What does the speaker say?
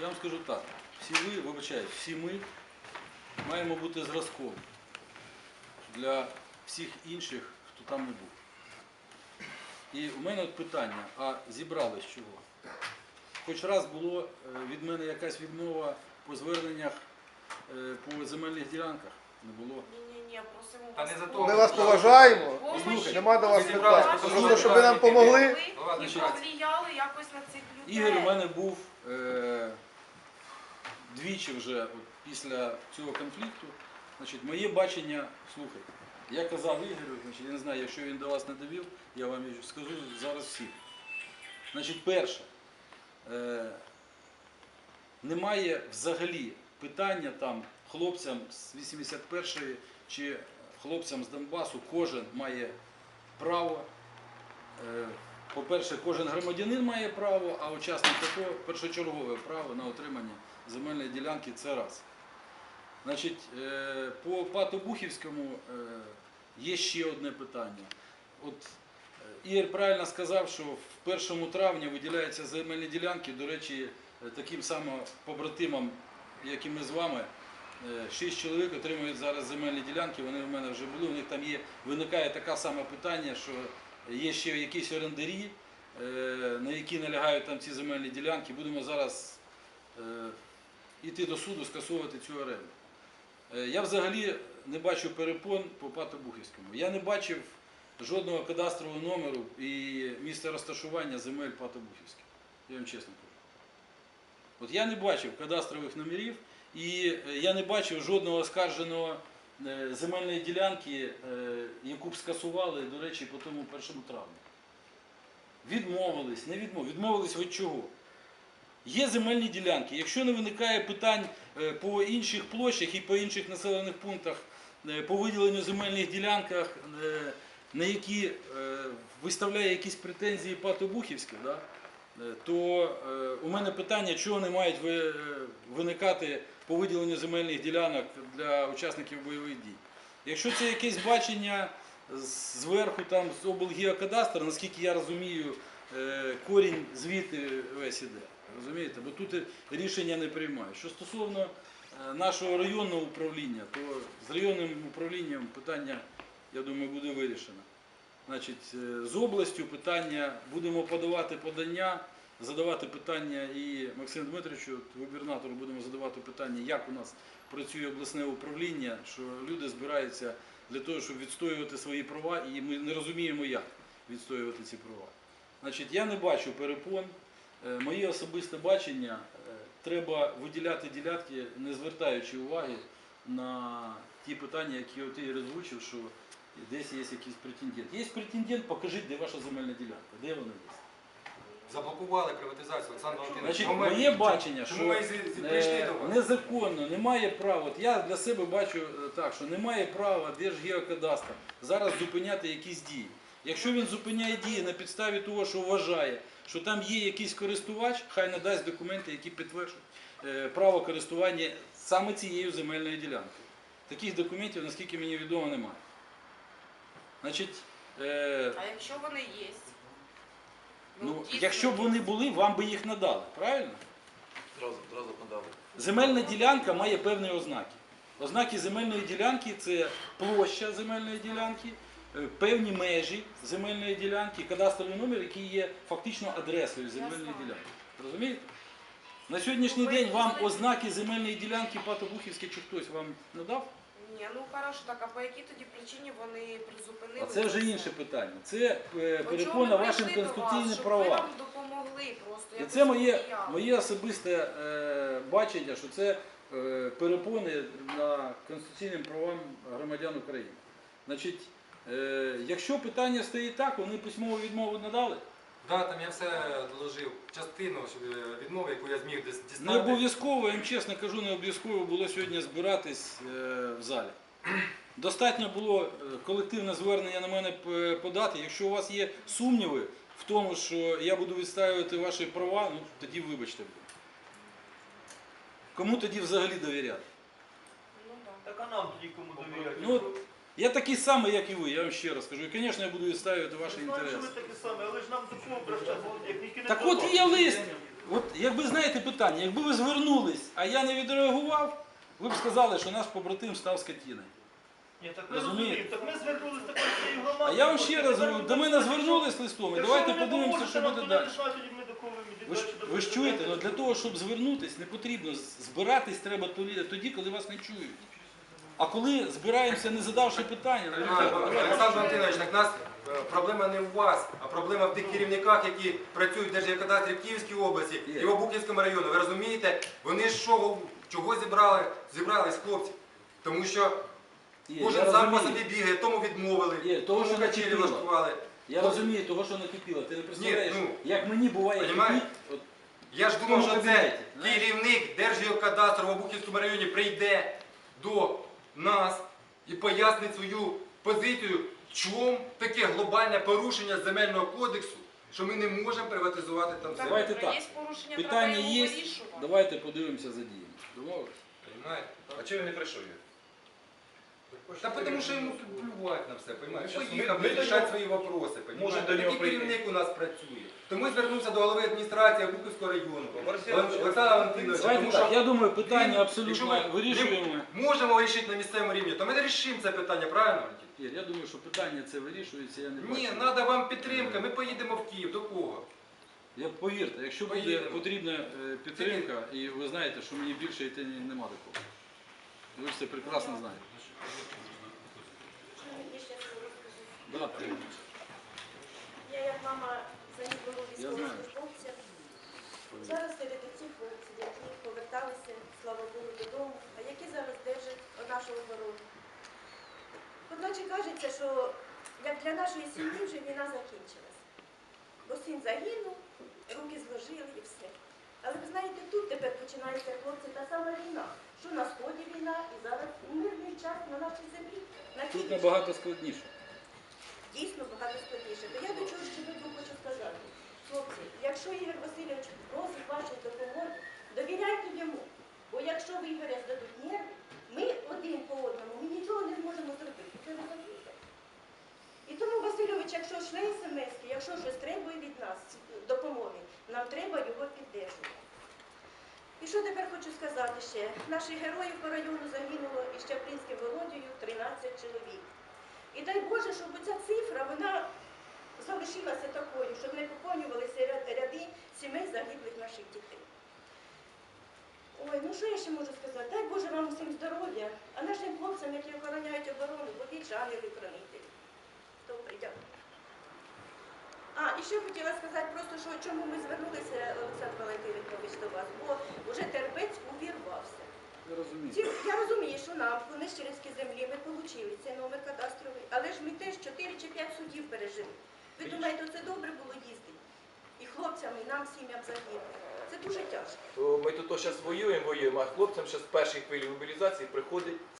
Я вам скажу так. Всі ви, вибачаю, всі ми маємо бути зразком для всіх інших, хто там не був. І у мене от питання, а зібрали з чого? Хоч раз було е, від мене якась відмова по зверненнях е, по земельних ділянках? Не було. Ні-ні-ні, просимо Та вас. не за о то. Ми вас поважаємо. помощі. Нема до вас питань. Просто, щоб ви нам допомогли. Ви і ще. повлияли якось на цих людей. Ігор у мене був е, двічі вже після цього конфлікту. Значить, моє бачення, слухайте, я казав Ігорю, значить, я не знаю, якщо він до вас не довів, я вам скажу зараз всіх. Значить, перше, е, немає взагалі питання там хлопцям з 81-ї чи хлопцям з Донбасу, кожен має право Е, По-перше, кожен громадянин має право, а учасник АТО першочергове право на отримання земельної ділянки це раз. Значить, е, по Пату Бухівському е, є ще одне питання. От е, Ігор правильно сказав, що в першому травні виділяються земельні ділянки, до речі, таким самим побратимам, як і ми з вами. Шість чоловік отримують зараз земельні ділянки, вони в мене вже були. У них там є, виникає таке саме питання, що Є ще якісь орендарі, на які налягають там ці земельні ділянки. Будемо зараз йти до суду, скасовувати цю оренду. Е, Я взагалі не бачу перепон по Патобухівському. Я не бачив жодного кадастрового номеру і місця розташування земель Патобухівських. Я вам чесно кажу. От я не бачив кадастрових номерів і е, я не бачив жодного оскарженого е, земельної ділянки, яку б скасували, до речі, по тому першому травму. Відмовились, не відмовились. Відмовились від чого? Є земельні ділянки. Якщо не виникає питань е, по інших площах і по інших населених пунктах е, по виділенню земельних ділянках, е, на які виставляє якісь претензії Патобухівське, да? е, то у мене питання, чого не мають виникати по виділенню земельних ділянок для учасників бойових дій. Якщо це якесь бачення зверху там з облгеокадастру, наскільки я розумію, корінь звідти весь іде. Розумієте? Бо тут рішення не приймають. Що стосовно е, нашого районного управління, то з районним управлінням питання, я думаю, буде вирішено. Значить, е, з областю питання будемо подавати подання, задавати питання і Максиму Дмитровичу, губернатору, будемо задавати питання, як у нас працює обласне управління, що люди збираються для того, щоб відстоювати свої права, і ми не розуміємо, як відстоювати ці права. Значить, я не бачу перепон. Е, Моє особисте бачення, е, треба виділяти ділянки, не звертаючи уваги на ті питання, які от Ігор озвучив, що десь є якийсь претендент. Є претендент, покажіть, де ваша земельна ділянка, де вона є. Заблокували приватизацію, Олександр Валентинович. Значить, моє бачення, що ми з- з- прийшли до вас? незаконно, немає права. От я для себе бачу е, так, що немає права Держгеокадастра зараз зупиняти якісь дії. Якщо він зупиняє дії на підставі того, що вважає, що там є якийсь користувач, хай надасть документи, які підтверджують е, право користування саме цією земельною ділянкою. Таких документів, наскільки мені відомо, немає. Значить, е, А якщо вони є? ну, якщо б вони були, вам би їх надали, правильно? Зразу, зразу подали. Земельна ділянка має певні ознаки. Ознаки земельної ділянки це площа земельної ділянки, певні межі земельної ділянки, кадастровий номер, який є фактично адресою земельної ділянки. Розумієте? На сьогоднішній Ну, день вам ознаки земельної ділянки Патобухівське чи хтось вам надав? Ні, ну хорошо, так, а по якій тоді причині вони призупинили? А це вже інше питання. Це е, перепона вашим конституційним щоб Ви правам. нам допомогли просто. І це моє, моє особисте е, бачення, що це е, перепони на конституційним правам громадян України. Значить, е, якщо питання стоїть так, вони письмову відмову надали. Да, там я все доложив. Частину е, відмови, яку я зміг дис- Не обов'язково, я вам чесно кажу, не обов'язково було сьогодні збиратись е, в залі. Достатньо було е, колективне звернення на мене подати. Якщо у вас є сумніви в тому, що я буду відстоювати ваші права, ну тоді вибачте. Кому тоді взагалі довіряти? Ну, да. Так а нам тоді кому довіряти? Ну, я такий самий, як і ви, я вам ще раз кажу. І, звісно, я буду відстоювати ваші що інтереси. ви такі самі, але ж нам до кого Так от є лист. От якби знаєте питання, якби ви звернулись, а я не відреагував, ви б сказали, що наш побратим став скотіною. Ні, так ми розуміємо. Так ми звернулися також цією А я вам ще раз говорю, до мене звернулись листом, і давайте подивимося, що буде далі. Ви ж, ви ж чуєте, ну для того, щоб звернутись, не потрібно збиратись треба тоді, коли вас не чують. А коли збираємося, не задавши питання, Олександр Валентинович, так нас е, проблема не у вас, а проблема в тих керівниках, які працюють в Держгеокадастрі в Київській області і в Обухівському районі. Ви розумієте, вони що, чого зібрали, зібрались хлопці? Тому що Є, кожен я сам по розумію. собі бігає, тому відмовили, Є, того, тому що качелі накипіло. влаштували. Я розумію того, що накипіло. Ти не представляєш, ну, як мені буває понімаєш? кипіть, от, Я ж думав, що це керівник Держгеокадастру в Обухівському районі прийде до нас і пояснить свою позицію, чому таке глобальне порушення земельного кодексу, що ми не можемо приватизувати там землю. Давайте так. Є порушення, Питання є. вирішувати. Давайте подивимося за діями. Домовились? А чого він не прийшов? Юрій? Та тому що йому тут плювати на все, понимаєш? Щас Поїхав ми- ми до вирішати свої вопроси, Можемо до Такий нього прийти. керівник у нас працює. Тому я звернувся до голови адміністрації Обухівського району. Давайте так, я думаю, питання абсолютно якщо ми вирішуємо. можемо вирішити на місцевому рівні, то ми не рішимо це питання, правильно? Валентин? Ір, я думаю, що питання це вирішується, я не бачу. Ні, треба вам підтримка, ми поїдемо в Київ, до кого? Я повірте, якщо буде Поїдемо. потрібна е, підтримка, і ви знаєте, що мені більше йти ні- нема до кого. Ви ж це прекрасно знаєте. Да, Я як мама загиблого військовослужбовця. Зараз серед цих хлопців, які поверталися, слава Богу, додому, а які зараз держать нашу оборону. Одначе кажеться, що як для нашої сім'ї вже війна закінчилась. Бо син загинув, руки зложили і все. Але ви знаєте, тут тепер починається хлопці та сама війна. Що на сході війна і зараз мирний час на нашій землі. На Тут набагато складніше. дійсно багато складніше. То я до чого ще хочу сказати. Хлопці, якщо Ігор Васильович просить вашої допомоги, довіряйте йому. Бо якщо ви Ігоря здадуть нерви, ми один по одному, ми нічого не зможемо зробити. Це ви розумієте? І тому, Васильович, якщо шле смс, якщо щось треба від нас, допомоги, нам треба його підтримувати. І що тепер хочу сказати ще? Наших героїв по району загинуло і Щаплінським Володією 13 чоловік. І дай Боже, щоб ця цифра вона залишилася такою, щоб не поповнювалися ряди сімей загиблих наших дітей. Ой, ну що я ще можу сказати? Дай Боже вам усім здоров'я, а нашим хлопцям, які охороняють оборону, будіть ангели хранителі. Добре, дякую. А, і ще хотіла сказати просто, що чому ми звернулися, Олександр Валентинович, до вас, бо вже терпець увірвався. Я розумію. Я розумію, що нам по Нещерівській землі ми отримали цей номер кадастровий, але ж ми теж 4 чи 5 судів пережили. Ви думаєте, це добре було їздити? І хлопцям, і нам, сім'ям загиблих. Це дуже тяжко. То ми тут зараз воюємо, воюємо, а хлопцям зараз в першій хвилі мобілізації приходить